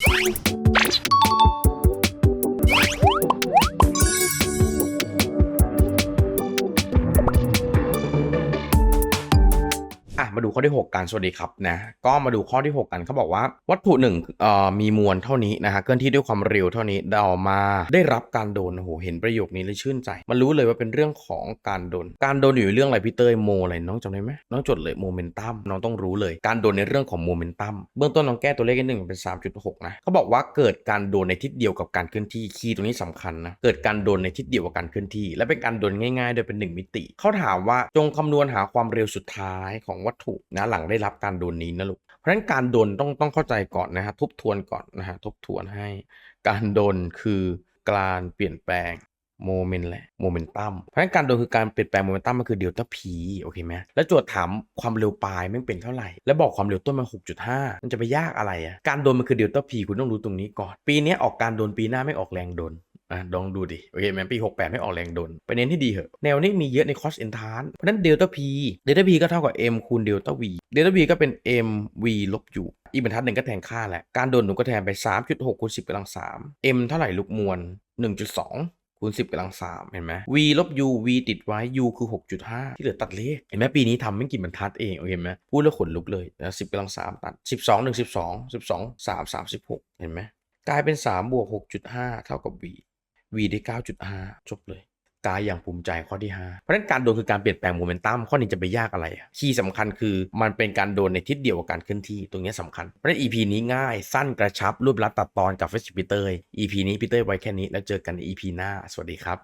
อ่ มาดูข้อที่ 6 กัน สวัสดีครับนะก็มาดูข้อที่ 6 กันเขาบอกว่า วัตถุหนึ่งเอ่อมีมวลเท่านี้นะฮะเคลื่อนที่ด้วยความเร็วเท่านี้ต่อมาได้รับการโดนโอ้โหเห็นประโยคนี้เลยชื่นใจ มันรู้เลยว่าเป็นเรื่องของการโดน การโดนอยู่เรื่องอะไรพี่เต้ยโมอะไรน้องจำได้ไหมน้องจดเลยโมเมนตัมน้องต้องรู้เลย การโดนในเรื่องของโมเมนตัมเบื้องต้นน้องแก้ตัวเลขนิดหนึ่งเป็น 3.6 นะเขาบอกว่าเกิดการโดนในทิศเดียวกับการเคลื่อนที่คีย์ตรงนี้สำคัญนะเกิดการโดนในทิศเดียวกับการเคลื่อนที่ และเป็นการโดนง่ายๆ โดยเป็นหนึ่งมิติเขาถามว่าจงคำนวณหาความเร็วสุดท้ายของวัตถุนะหลังได้รับการโดนนี้นะลูก เพราะฉะนั้นการโดนต้องต้องเข้าใจก่อนนะฮะทบทวนก่อนนะฮะทบทวนให้ การโดนคือการเปลี่ยนแปลงโมเมนต์แหละโมเมนตัมเพราะฉะนั้นการโดนคือการเปลี่ยนแปลงโมเมนตัมมันคือเดลต้าพีโอเคไหมแล้วโจทย์ถามความเร็วปลายแม่เป็นเท่าไหร่ แล้วบอกความเร็วต้นมัน6.5 มันจะไปยากอะไรอะการโดนมันคือเดลต้าพีคุณต้องรู้ตรงนี้ก่อน ปีนี้ออกการโดนปีหน้าไม่ออกแรงโดน อะลองดูดิ โอเคไหมปี 68 ไม่ออกแรงโดนไปเน้นที่ดีเหอะ แนวนี้มีเยอะในคอสเอนทานเพราะนั้นเดลต้าพีเดลต้าพีก็เท่ากับ m คูณเดลต้า v เดลต้า v ก็เป็น m v ลบ u อีกบรรทัดหนึ่งก็แทนค่าแหละ การโดนหนูก็แทนไป 3.6คูณ10กำลัง3 m เท่าไหร่ลูกมวล 1.2คูณ10กำลัง3เห็นไหม v ลบ u v ติดไว้ u คือ 6.5 ที่เหลือตัดเลข เห็นไหมปีนี้ทำไม่กี่บรรทัดเองโอเคไหมพูดแล้วขนลุกเลยนะ10กำลัง3ตัด 12 1 12 12 3 36 เห็นไหมกลายเป็น 3 บวก 6.5 เท่ากับ v v ได้ 9.5 จบเลยกายอย่างภูมิใจข้อที่ 5 เพราะฉะนั้นการโดนคือการเปลี่ยนแปลงโมเมนตัมข้อนี้จะไปยากอะไรอะคีย์สำคัญคือมันเป็นการโดนในทิศเดียวกับการเคลื่อนที่ตรงนี้สำคัญ เพราะฉะนั้น EP นี้ง่าย สั้นกระชับรวบรัดตัดตอนกับเฟสชิพีเตอร์ EP นี้พีเตอร์ไว้แค่นี้แล้วเจอกันใน EP หน้า สวัสดีครับ